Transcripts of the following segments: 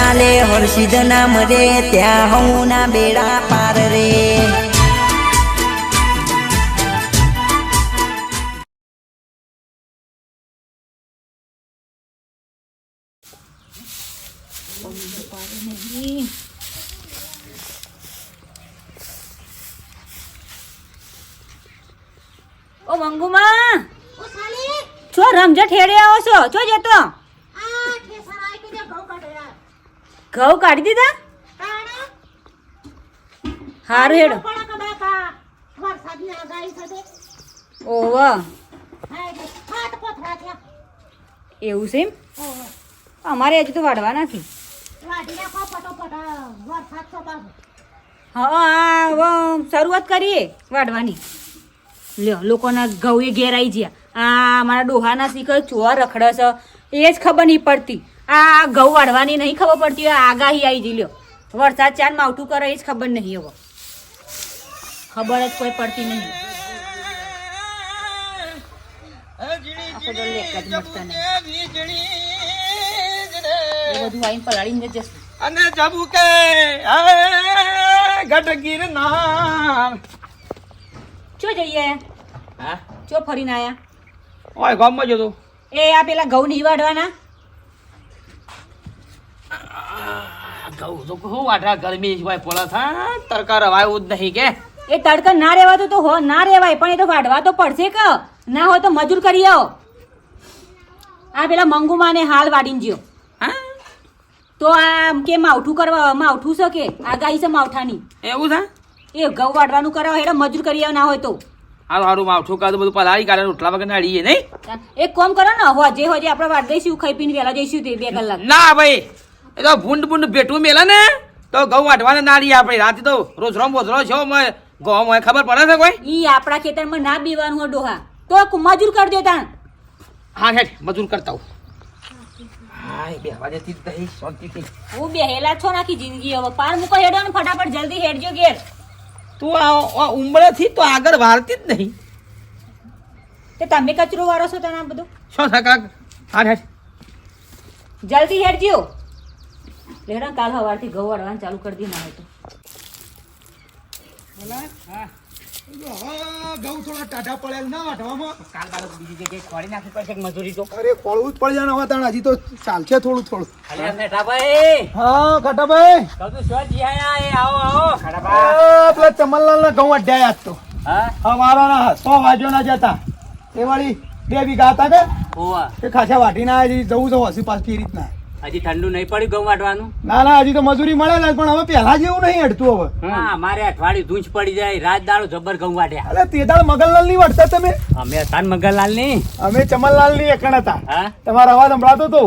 ચાલે હર્ષિદ નામ રે ત્યાં હું ના બેડા પાર રે. ઓ મંગુમા! છો રમઝટ હેડે આવો છો? છો જતો? ઘઉં કાઢી દીધા? હારું હેડો. ઓવ. એવું છે એમ? અમારે હજુ તો વાઢવા નથી. હા શરૂઆત કરીએ વાઢવાની. લ્યો લોકોના ઘઉં એ ઘેર આવી ગયા. આ મારા ડોહાના શીખર ચોર રખડસ એ જ ખબર નહીં પડતી. આ ઘઉં વાળવાની નહીં ખબર પડતી હોય આગાહી આવી ગઈ લ્યો. વરસાદ ચાર માવઠું કરે એ જ ખબર નહીં હવે. ખબર જ કોઈ પડતી નહીં. જ બધું આવીને પલાળીને જ જશું. અને જબુ કે ગઢ ગિરનાર ચો જઈએ? હા? ચો ફરીને આયા? ઓય ગામમાં જતો. એ આ પેલા ઘઉં નહીં વાઢવાના? ઘઉં તો કહું વાટરા ગરમી ભાઈ પોલા થા તડકા રવાયું જ નહીં કે. એ તડકા ના રહેવાતું તો હો ના રહેવાય પણ એ તો વાઢવા તો પડશે કે. ના હોય તો મજૂર કરી આવો. આ પેલા મંગુમાને હાલ વાડીને જ્યો હા? તો આ કે માવઠું કરવા માવઠું છે કે? આગાહી છે માવઠાની. એવું છે? એ ઘઉં વાઢવાનું કરાવો એટલે મજૂર કરી આવો ના હોય તો. હારું હારું માવઠું કરો બધું પલાળી કાઢે રોટલા વગર નાડીએ નહીં. એક કોમ કરો ને હોજે હોય આપણે વાઢ દઈશું ખાઈ પીને વહેલા જઈશું તે બે કલાક. ના ભાઈ એ તો ભૂંડ ભૂંડ ભેટું મેલે ને? તો ઘઉં વાટવાને નાડીએ આપણે. રાતે તો રોજ રોમ બોજરો છો ઘઉં મને ખબર પડે છે કોઈ? ઈ આપણા ખેતરમાં ના બીવાનું હોય ડોહા. તો મજૂર કરજો દો તાણ. હા હેઠ મજૂર કરતા હું હા એ બે વાજેથી જ નહીં શાંતિથી. હું બેહેલા છો નાખી જિંદગી હવે. પાર મૂકો હેડો ને ફટાફટ જલ્દી હેડજો ઘેર. તું આ ઉંમરેથી તો આગળ વાળતી જ નહીં. તે તમે કચરો વાળો છો તને બધું? શું થકા હા હેઠ જલ્દી હેડજો. લેડા કાલ સવારથી ઘઉં વાળવાનું ચાલુ કરી દીધું ના હોય તો. ઘઉં થોડા ટાઢા પડેલ ના વાટવામાં કાલ બાળક બીજી જગ્યાએ ખોડી નાખવી પડશે મજૂરી તો અરે ખોળવું જ પડી જાય હવે તાણ. હજી તો ચાલશે થોડું થોડું. અલ્યા મેઠાભાઈ હા કહું શું એ આવો આવો આ પેલા ચમનલાલ ના ઘઉં આજ તો. હા? અમારા સો વાગ્યો ના જતા. એ વાળી બે વીઘા હતા કે? ઓવા એ ખાસા વાટીને જવું જવું હશે પાછી એ રીતના. હજી ઠંડુ નહીં પડ્યું ઘઉં વાટવાનું ના ના હજી તો મજૂરી મળે ને પણ હવે પહેલા જેવું નહીં હટતું હવે. હા મારે અઠવાડિયું ધૂંચ પડી જાય રાત દાડો જબર ઘઉં વાટ્યા અરે તે દાડ મગનલાલની વાટતા તમે? અમે હતા મગનલાલની અમે ચમનલાલની એકણ હતા. હા? તમારો અવાજ સંભળાતો તો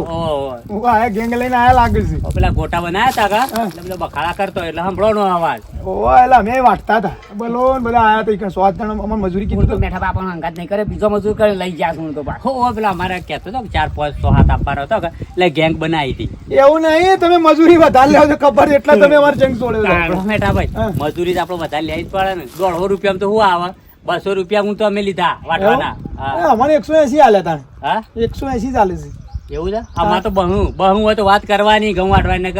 હું આ ગેંગ લઈને આયા લાગે છે. પેલા ગોટા બનાયા હતા કા. એટલે બખાડા કરતો એટલે સંભળો નો અવાજ. ઓવા એટલે અમે વાટતા હતા. બોલો બધા આયા તો સો આઠ જણા અમારે મજૂરી કીધું તો મેઠા બાપા અંગાત નહીં કરે બીજો મજૂર કરે લઈ જા હું તો પાછો. ઓ પેલા અમારે કહેતો હતો ચાર પાંચ સો હાથ આપવાનો હતો એટલે ગેંગ હતી એવું નહીં તમે મજૂરી વધારે લેવા છો ખબર એટલા તમે અમારે જંગ છોડ્યો મેટા ભાઈ. મજૂરી તો આપણે વધારે લેવી જ પડે ને. દોઢસો રૂપિયા તો શું આવે? બસો રૂપિયા હું તો અમે લીધા વાટવાના. અમારે એકસો એસી હાલે તાણે. હા? એકસો એસી ચાલે છે. એવું છે? આમાં તો બહુ બહુ હોય તો વાત કરવાની ઘઉં વાટવાની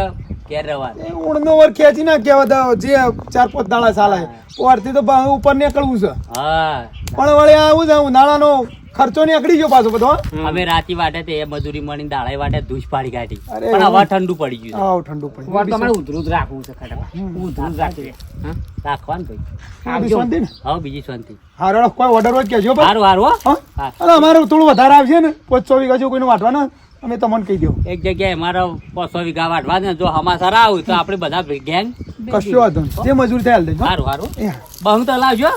ઘેર રહેવાનું. એ ઊંડનો વર ખેંચી જે ચાર પાંચ દાડા ચાલે. પરથી તો ઉપર નીકળવું છે. હા. પણ વળી આવું છે ઉનાળાનો ખર્ચો નીકળી ગયો પાછો બધો હવે રાતી વાટે તે મજૂરી મળી દાળે વાટે ધૂસ પાડી કાઢી પણ હવા ઠંડુ પડી ગયું હા ઠંડુ વાર તો અમારે ઉધરું જ રાખવું છે ખરેખર ઉધરું રાખી રાખવાનું ભાઈ. શાંતિ હા બીજી શાંતિ. હારો કોઈ ઓર્ડર હોય કેજો હારો સારું હો. હા? હા. અરે અમારે થોડું વધારે આવશે ને પાંચસો વીઘા જો કોઈને વાટવાના અમે તમને કહી દઉં એક જગ્યાએ મારા પાંચસો વીઘા વાટવા ને જો હમાસર આવું તો આપણે બધા ગેંગ કશું વાંધો જે મજૂર થાય હાલ દેજો. સારું સારું બહુ તો લાવજો.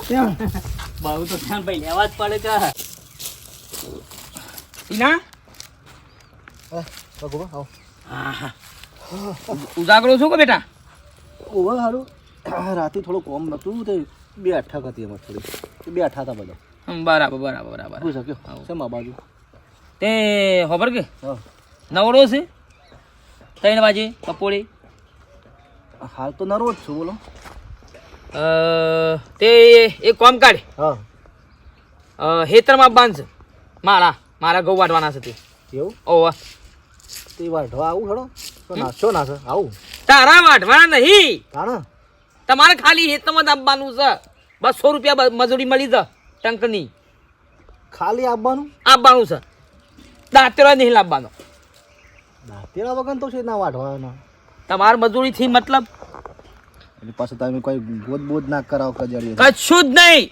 બહુ તો ભાઈ લેવા જ પડે કે ઈના? ઉજાગરો છો કે બેટા? ઓવર હારું. રાતે થોડું કોમ નતું તે બે અઠાક હતી એમાં થોડી. તે બે અઠા હતા બધા. બરાબર બરાબર બરાબર. શું શક્યો છે મા બાજુ. તે ખબર કે? નવરો છે? ત્રણ વાગે કપોળી. હાલ તો નરો જ છું બોલો. તે એક કોમ કાઢ. હા. હેતરમાં બાંધ મારા મારા ઘઉં વાટવાના છે તે. એવું? ઓવા તે વાટવા આવું હેડો. તો નાચો ના છે. આવું. તારા વાટવાના નહીં. તાણ? તમારે ખાલી હેતમાં આપવાનું છે. બસો રૂપિયા મજૂરી મળી છે ટંકની. ખાલી આપવાનું આપવાનું છે. દાંતેરો નહીં લાવવાનો. દાંતેરા વગર તો છે ના વાઢવાના. તમારે મજૂરીથી મતલબ એટલે પાછું તમે કોઈ ગોદ બોદ ના કરાવો કજડી કશું જ નહીં.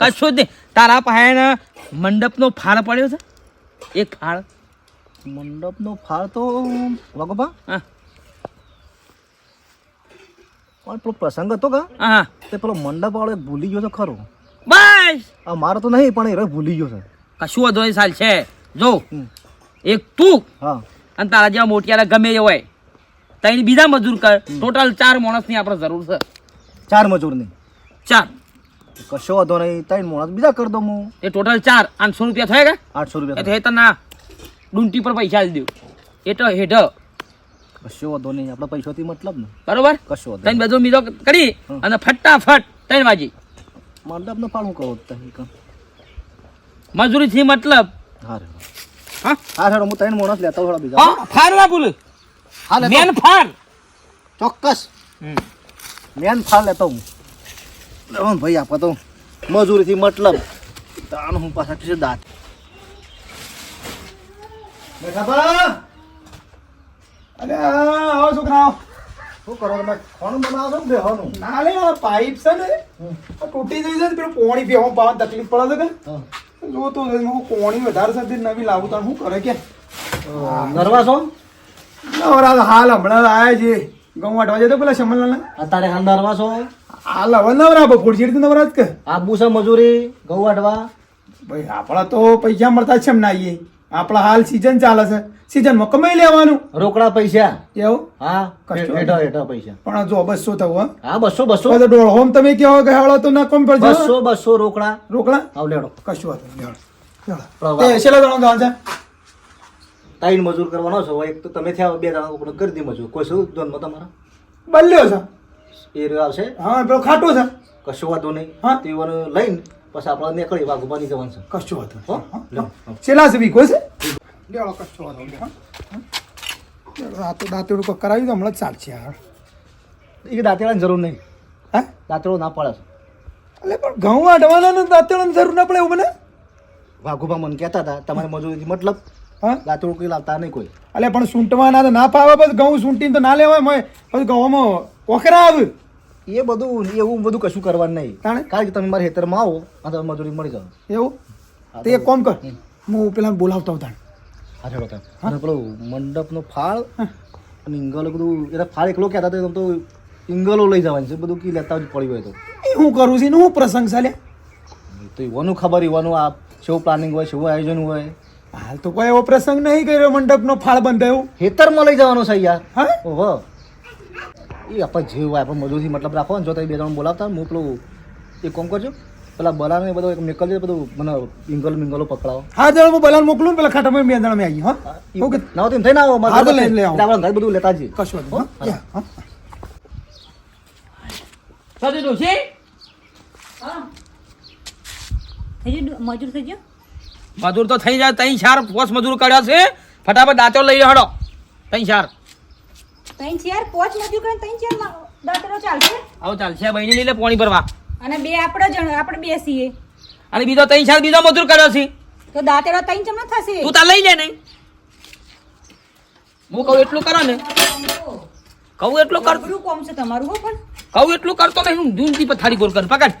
કશું જ નહીં. તારા પાસે મંડપનો ફાળ પડ્યો છે? એક ફાળ. મંડપનો ફાળ તો વગોબા હા. પણ પેલો પ્રસંગ હતો કા? હા. તે પેલો મંડપ વાળો ભૂલી ગયો છે ખરો. બસ! હા મારો તો નહીં પણ એ ભૂલી ગયો છે. કશું વધુ નહીં સાલ છે. જો. એક તું હા. અને તારા જેવા મોટિયારા ગમે એ હોય. તઈ બીજા મજૂર કર. ટોટલ ચાર માણસની આપણે જરૂર છે. ચાર મજૂરની. ચાર. કશો વાંધો નહીં ત્રણ માણસ બીજા કરી દઉં હું એ ટોટલ ચાર આઠસો રૂપિયા થયા કે? આઠસો રૂપિયા હે તો ના ડુંટી પર પૈસા જ દઉં એ તો હેઠ. કશો વાંધો નહીં આપણે પૈસાથી મતલબ ને. બરોબર? કશો વાંધો ત્રણ બધું બીજો કરી અને ફટાફટ ત્રણ વાજી મતલબ ફાળ હું કહું તઈ કા મજૂરીથી મતલબ. હા હા? હા હું ત્રણ માણસ લેતા થોડા બીજા. હા ફાર ના ભૂલ. હા મેન ફાર. ચોક્કસ. મેન ફાર લેતો હું લેવો ને ભાઈ આપો તો મજૂરીથી મતલબ. તાણ હું પાછા કીધું દાંત. બેઠા અરે આવો છોકરાઓ. શું કરો તમે? ખાવાનું બનાવો છો બેહવાનું? ના લે આ પાઇપ છે ને તૂટી જઈ છે ને પેલું પોણી પીવા પાવા તકલીફ પડે છે હા. કે જો તો પોણી વધારે સાથે નવી લાવું તો શું કરે કે? નરવા નવરા હાલ હમણાં આવે છે ઘઉં વાટવા જતો પેલા શમલના અત્યારે હાલ નરવા છો? હાલ હવે નવરા બપોર જેડી નવરા જ કે. આબુ મજૂરી ઘઉં વાટવા. ભાઈ આપણા તો પૈસા મળતા છે એમ ના આવીએ આપણા હાલ સીઝન ચાલે છે. સીઝનમાં કમાઈ લેવાનું. રોકડા પૈસા. એવું? હા હેઠા હેઠા પૈસા. પણ જો બસો થવું હા. બસો બસો. તો હોમ તમે કહો કે હાલો તો ના કોમ બસો બસો રોકડા. રોકડા? આવ લેડો. કશું હતું છેલ્લા જણો ગાવ છે ત્રણ મજૂર કરવાનો છો એક તો તમે થયા બે જણા કરી દી મજૂર. કોઈ શું ધોનમાં તમારા? બદલ્યો છે. એ રહ્યો આવશે. હા પેલો ખાટો છે. કશું વાંધો નહીં. હા. તેઓને લઈને પછી આપણે નીકળી વાઘુબાની જવાનું છે. કશું વાંધો હો? નહીં. છેલ્લા સુધી કોઈ છે? લેવડો કશું વાંધો નહીં, હા. લેવડો, દાંતેડું કોક કરાવ્યું તો હમણાં જ ચાલશે યાર એ દાંતેડાની જરૂર નહીં. હા? દાંતેડો ના પડે. એટલે પણ ઘઉં વાઢવાના ને દાંતેડાની જરૂર ના પડે એવું બને વાઘુબા મને કહેતા હતા તમારે મજૂરીથી મતલબ હા? દાંતેડું કંઈ લાવતા નહીં કોઈ. એટલે પણ સૂંટવાના તો ના પાવે બસ ઘઉં સૂંટીને તો ના લેવાય પછી ઘઉંમાં ઓખરા આવે. એ બધું એવું બધું કશું કરવાનું નહીં? કારણ કે તમે મારા ખેતરમાં આવો અને તમે મજૂરી મળી જાવ એવું? તે એક કોમ કર. હું પેલા બોલાવતો હતા હા ચલો તમે પેલો મંડપનો ફાળ અને ઇંગલો બધું એટલે ફાળ એકલો કહેતા હતા તો ઇંગલો લઈ જવાની છે બધું કી લેતા જ પડી હોય તો. એ હું કરું છું હું પ્રસંગ ચાલે તો એવાનું ખબર એવાનું આ શું પ્લાનિંગ હોય શું આયોજન હોય. હાલ તો કોઈ એવો પ્રસંગ નહીં કર્યો મંડપનો ફાળ બંધાયો. ખેતરમાં લઈ જવાનો છે યાર હા? ઓહો. એ આપણે જે હોય આપણે મજૂરથી મતલબ રાખો ને જો તમે બે ત્રણ બોલાવતા હું પેલું એક કોમ કરજો પેલા બલાને બધું એક નીકળજો બધું મને ઇંગલ મિંગલો પકડાવો. હા ચાલો હું બલાલ મોકલું ને પેલા ખાટામાં બે જણા મેં આવી હા? ઓકે. ના તેમ તો થઈ ના આવો મારે લઈ આવો. આપણે ઘર બધું લેતા જઈએ. કશું હા? હા સતી ડોશી? થઈ ગયું મજૂર થઈ ગયો? મજૂર તો થઈ જાય તઈ ચાર પોસ મજૂર કર્યા છે. ફટાફટ દાંતો લઈ હડો. તઈ ચાર. ત્રણ ચાર પોચ મજૂર કરીને ત્રણ ચારમાં ચાલશે? આવ ચાલશે બહેની લઈ લે પાણી ભરવા. અને બે આપણે જણ આપણે બેસીએ. અને બીજો તઈ ચાર બીજો મજૂર કર્યો છે. તો દાતરો ત્રણ ચમ ન થશે. તું તા લઈ લે ને. હું કહું એટલું કરો ને. કહું એટલું કર અઘરું કોમ છે તમારું હો પણ. કહું એટલું કરતો નહીં હું દૂનથી પથારી ગોર કર. પકડ.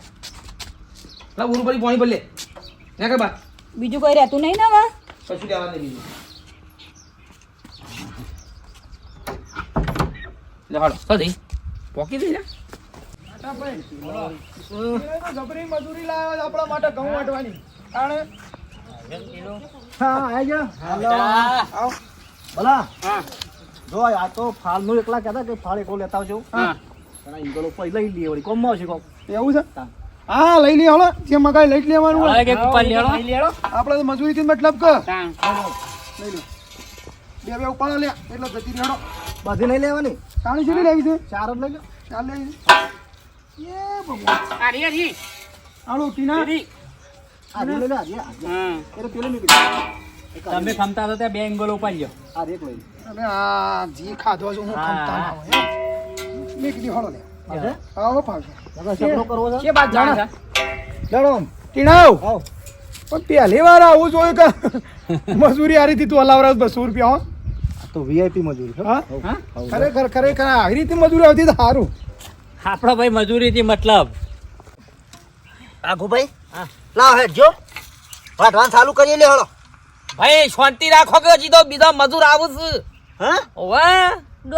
લા ઉર પડી પોણી ભરલે ને કે બા બીજું કોઈ રહેતું નહીં ને હવે? કશું લેવા નહીં બીજું. લે હાલો. સદી પોકી દે લે. જબરી મજૂરી લાવ્યા છે આપણા માટે ઘઉં વાટવાની. તાણે? હા આવી જા. હાલો. આવો. ભલા. જો આ તો ફાળનું એકલા કહેતા કે ફાળ એકલો લેતા આવજો. હા. ઇંગલો લઈ લઈએ વળી. કોમમાં આવશે કોમ એવું છે? હા. લઈ લે હળો જે મગાઈ લઈ લેવાનું. કે આપણે તો મજૂરીથી મતલબ કર લઈ લો. બે બે ઉપાડો લે એટલે જતી રહી હળો બધી નહીં લેવાની. તાણી ચેલી લેવી છે? ચાર જ લઈ લો. ચાર લેવી એ ભગવાન. હાલો ટીના. લઈ લે તમે ખમતા હતા ત્યાં બે એંગલ ઉપાડ્યો આ રે લઈ લે. આ જી ખાધો છો હું ખમતા ના હોય મેં કીધી હળો લે. આવો પાછો સપનો કરવો છે? કે બાદ જાણે? લડો ટીણાવ પણ પહેલી વાર આવું જોયું કે મજૂરી આ રીતે તું હલાવરાવ બસો રૂપિયા હો. તો વીઆઈપી મજૂરી હા. હા? ખરેખર ખરેખર આવી રીતે મજૂરી આવતી તો સારું. આપણો ભાઈ મજૂરીથી મતલબ. રાઘુભાઈ લાવ હેડ જો. વાટવાનું ચાલુ કરી લે હળો. ભાઈ શાંતિ રાખો કે હજી તો બીજા મજૂર આવું છે. હા? ઓવે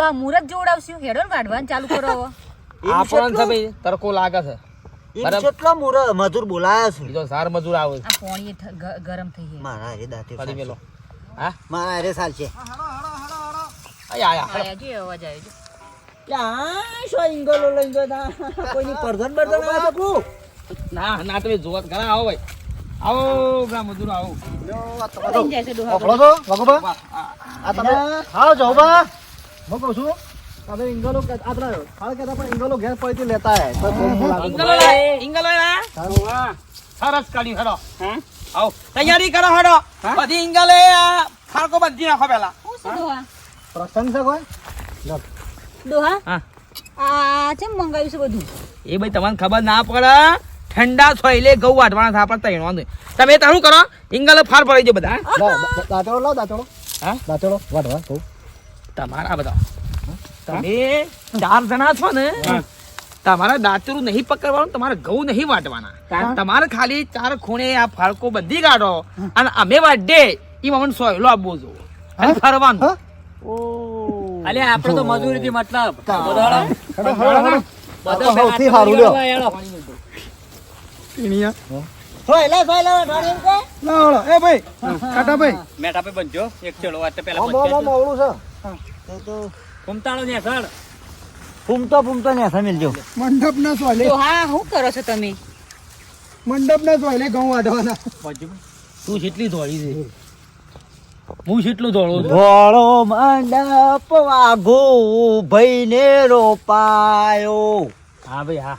આ મુરત જોવડાવશું. હેડો ને વાઢવાનું ચાલુ કરો હવે. છે ભાઈ તરકો લાગે છે. બરાબર. કેટલા મુર મજૂર બોલાયા છે. બીજો સાર મજૂર આવે. આ પાણી ગરમ થઈ ગયું. મારા રે દાતે ફરી મેલો હા? મારા રે સાલ છે આયા આયા આયા. જો અવાજ આવ્યો જો ક્યાં શો ઇંગલો લઈને જતા કોઈની પરધન બરધન આવે તો? કુ ના ના તમે જોવા જ ઘણા આવો ભાઈ. આવો પેલા મજૂર આવો. તો આ- આ તમે હાવ જાઓ બા હું કહું છું તમે ઇંગલો કે હાલ કહેતા પણ ઇંગલો ઘેર પડતી લેતા હે તો બહુ લાગે. ઇંગલો ઇંગલો સરસ કાઢી હેડો. આવો. તૈયારી કરો હેડો. બધી ઇંગલે આ ફાળકો બાંધી નાખો પેલા. શું છે ડોહા પ્રસંગ છે કોઈ ડોહા હા. આ ચેમ મંગાવ્યું છે બધું? એ ભાઈ તમને ખબર ના પડે. ઠંડા સોયલે ઘઉં વાટવાના થાય આપણે તૈણવા તમે તારું કરો. ઇંગલ ફાર પડી જાય બધા. લાવ, દા- દાંતેડો હા? દાંતેડો વાઢવા કહું. તમારા બધા. તમે ચાર જણા છો ને તમારા દાંતરું નહીં પકડવાનું તમારે ઘઉં નહીં વાટવાના. તમારે ખાલી ચાર ખૂણે આ ફાળકો બધી કાઢો અને અમે વાટે એ મને સોયલો આપવો જો અને ફરવાનું. હા? અલે આપણે તો મતલબ. આ તો બધા સૌથી સારું લ્યો સોયલા, સોયલા મંડપ ના સોલે ડોહા શું કરો છો તમે? મંડપ ના સોલે ઘઉં વાઢવાના. તું જેટલી ધોળી છે. હું જેટલું ધોળો ધોળો મંડપ વાઘો ભાઈને રોપાયો. હા ભાઈ હા.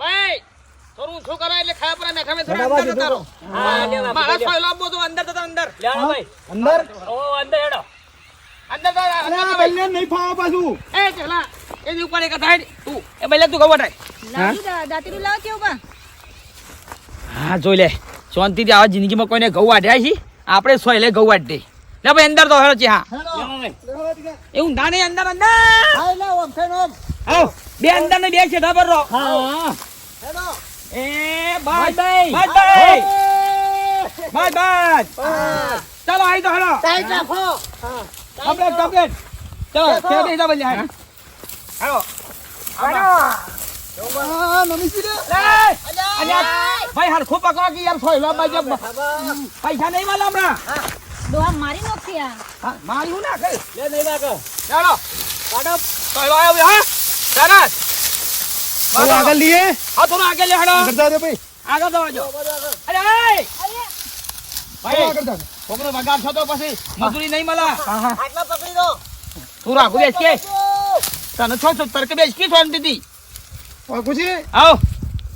ભાઈ થોડું શું કરો એટલે મેઠા મેં થોડા અંદર જતા રહો. હા, લે બાપુ, મારા સોયલો આપવો તો અંદર જતા અંદર. લેવડો ભાઈ. અંદર? ઓ અંદર હેડો. અંદર જા, અરે અંદર આ જા ભાઈ. ભાઈને નહીં ફાવા પાછું. એ ચલા. એની ઉપર એક થાય તું એ પહેલા તું ગવટાય લાવી દાંતરું લાવ કેવું બા હા જોઈ લે. શાંતિથી આવા જિંદગીમાં કોઈને ઘઉં આઢ્યા છે? આપણે સોય લે ઘઉં વાઢ દે. લે ભાઈ, અંદર તો હેડો છે હા. એવું ના નહીં અંદર અંદર. આવો બે અંદર ને બે છે ખબર રહો એ bye bye. Bye bye bye ચાલો, આઈ તો હેડો ટાઈટ રાખો કમ્પ્લીટ કમ્પ્લીટ ચાલો છેડે જા બલ્યા હેડો આ લે અને આ ભાઈ હરખું પકડો કે યાર સોય લો બાજુ પૈસા નહીં વાલા હમણાં? ડોહા મારી નોખી આ. હા, મારી હું ના કઈ લે નહીં લાગે ચાલો. કાઢો. સોય આવ્યો હા? સરસ હવે આગળ લઈએ. હા થોડું આગળ લે હેડો. આગળ દે ભાઈ. આગળ દોડજો અરે એ! ભાઈ આગળ જા છોકરો વગાડ છો તો પછી મજૂરી નહીં મળે. આટલા પકડી દો. તું રાખું બેસ કે તને છો તરકે બેસ કે થી વાઘુજી, આવો.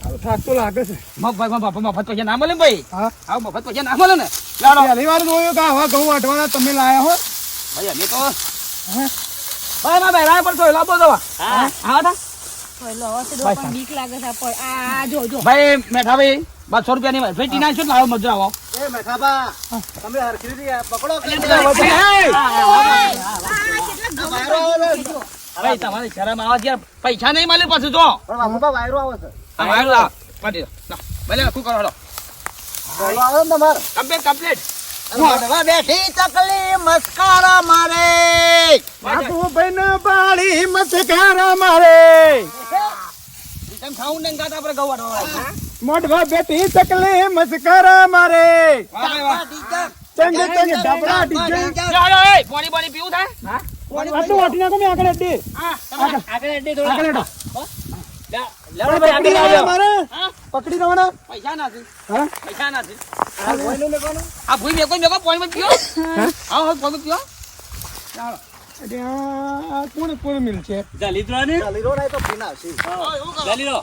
આ થાક તો લાગે છે. મફત મફત મફત પૈસા ના મળે ભાઈ? હા? આવો મફત પૈસા ના મળે ને? લાડો. પહેલી વાર જોયું કે આવા ઘઉં વાઢવાના તમે લાયા હો? ભાઈ અમે તો ભાઈ ના ભાઈ રાય પર તો લાવો દવા હા. હા થા પહેલો હવે તો ડોહા પણ બીક લાગે છે આ પર આ જો જો. ભાઈ મેઠા ભાઈ બસો રૂપિયા ની ભાઈ ટીના શું લાવો મજૂર આવો. એ મેઠાબા તમે હરખી પકડો કે ભાઈ તમારી શરમ આવે છે યાર. પૈસા નહીં મળે પછી જો પણ વાયરો આવે છે. આ વાયરો લાવ. કાઢી દો. ભલે શું કરો હેડો બોલો આવે ને તમારે? Complete complete. બેઠી ચકલી મસ્કારા મારે. ભાઈ ને પાડી મચકારા મારે. તેમ ખાવું ને ગાતા આપણે ગૌ મોઢવા બેઠી ચકલી મસ્કારા મારે. ચંગે ચંગે ડબડા ડીજે. ચાલો એ પાણી પાણી પીવું થાય? આટલું વાટી નાખો મેં આગળ અડ્ડી આગળ. હેડી થોડો. આગળ ભાઈ પકડી હા? લેવાના પૈસા નથી. હા? પૈસા નથી. આ કોઈને લેવાનું આ ભૂઈ મેકો મેકો માં પીઓ. હા? હા પાણી પીઓ. આ કોણ કોણ મિલ છે? જલી દ્રો ને? ચાલી રો નહીં તો પીના છે. જલી રો.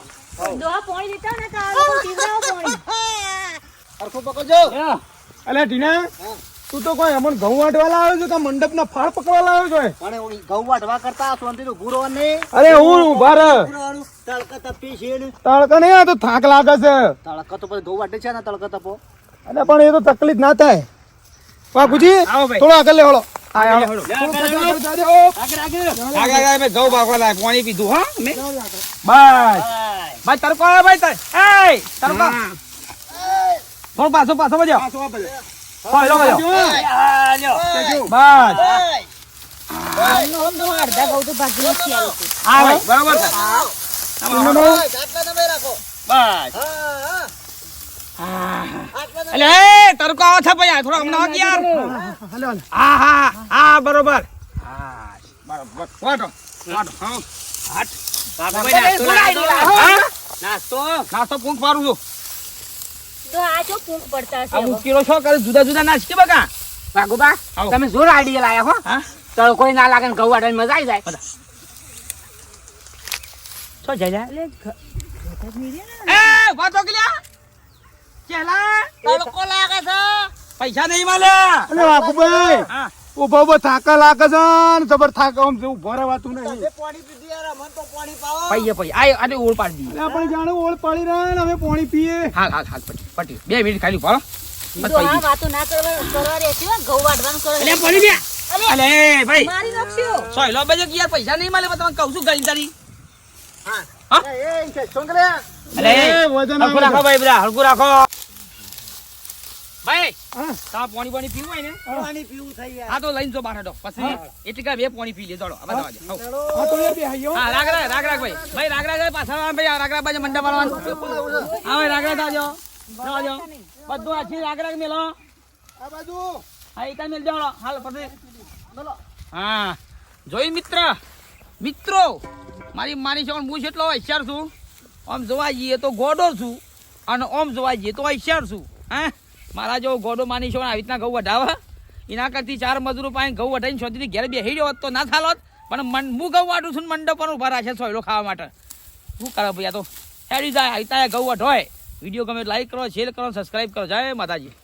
ડોહા પોણી લેતા ને તો આ પીવડાવો પોણી. હરખું પકડજો. લે. અલ્યા ટીના તું તો કોઈ અમને ઘઉં વાટવા લાવ્યો છો કે મંડપના ફાળ પકડવા લાવ્યો છો. પણ ઘઉં વાટવા કરતા શાંતિ તો ભૂરો ને. અરે હું ઊભા રહે. તડકા તપી છે ને. તડકા નહીં આ તો થાક લાગે છે. તડકા તો પછી ઘઉં વાટે છે ને તડકા તપો. અને પણ એ તો તકલીફ ના થાય. બાપુજી આવો થોડો આગળ લે હળો. આ લે, હળો. હળો. થોડું આગળ લે, જાજે, ઓ. આગળ આગળ. મેં ઘઉં પાકવા લાય પાણી પીધું હા મેં? બસ ભાઈ. તર એય તરકો થોડું પાછો પાછો બજો પાછો બજો બસ. અડધા ઘઉં તો ભાગી નથી આ લોકો. હા ભાઈ બરોબર છે. બસ. અલે એ તરકો આવો છે ભાઈ થોડો હમણાં આવ યાર હાલો, હાલો. હા હા હા બરોબર. હા બરોબર. વાટો. વાટો. હા. હાટ? નાસ્તો. નાસ્તો? પૂંખ મારું છું. તો આ જો પૂંખ પડતા આ હશે છો કરે જુદા જુદા નાચ કે બકા? વાઘુબા તમે જોર આઈડિયા લાયા હો. તો કોઈ ના લાગે ને ઘઉં વાટવાની મજા આવી જાય. શું જાય એટલે એ વાતો કે લ્યા ચેલા તડકો લાગે છે. પૈસા નહીં મળે. હા. ઊભો ઊભો થાકા લાગે છે ને જબર થાક આમ જેવું ભરે વાતું નહીં પૈયે પૈયે આય આને ઓળ પાડી દઈએ આપણે જાણે ઓળ પાડી રહ્યા ને અમે પાણી પીએ. હા હા હા પટી પટી. બે મિનિટ ખાલી પાડો બસ તો આ. વાતો ના કરવા કરવા રે છે ઘઉં વાડવાનું કરો અલે પડી ગયા. અલે ભાઈ. મારી નાખશો સોયલો બજો કે યાર પૈસા નહીં મળે પણ તમને કહું છું ગઈ તારી અલે એ, વજન અલે વજન રાખો ભાઈ બરા હળકું રાખો. તમારે પાણી પાણી પીવું હોય ને? હા. તો લઈને જો બહાર હટો. પછી એટલે કે બે પાણી પી લે. દોડો. હવે જવા દે હા. તો બેહાઈ ગયો. હા રાગ રાગ રાગ રાગ ભાઈ ભાઈ રાગ રાગ પાછા ભાઈ. આ રાગ રાગ બાજુ મંડપ વાળવાનું. હા ભાઈ રાગ રાગ આવજો. આવજો. બધું આછી રાગ રાગ મેલો? આ બાજુ. હા એક મેલ દેવડો હાલ પછી. હા. જોઈ મિત્ર. મિત્રો મારી મારી છે પણ હું એટલો હોશિયાર છું આમ જોવા જઈએ તો ગોડો છું અને ઓમ જોવા જઈએ તો હોશિયાર છું. હા? મારા જેવો ગોડો માની છો આવી રીતના ઘઉં વઢાવે? એના કરતી ચાર મજૂરો પાસે ઘઉં વઢાઈને શોધીને ઘેર બેસી રહ્યો હોત તો ના થાલો પણ મન હું ઘઉં વાટું છું મંડપ પર ઊભા રાખે સોયલો ખાવા માટે. શું કરે ભાઈ આ તો? હેડી જાય, આવી ત્યાં ઘઉં વઢ હોય વીડિયો ગમે લાઈક કરો શેર કરો સબસ્ક્રાઈબ કરો. જય માતાજી.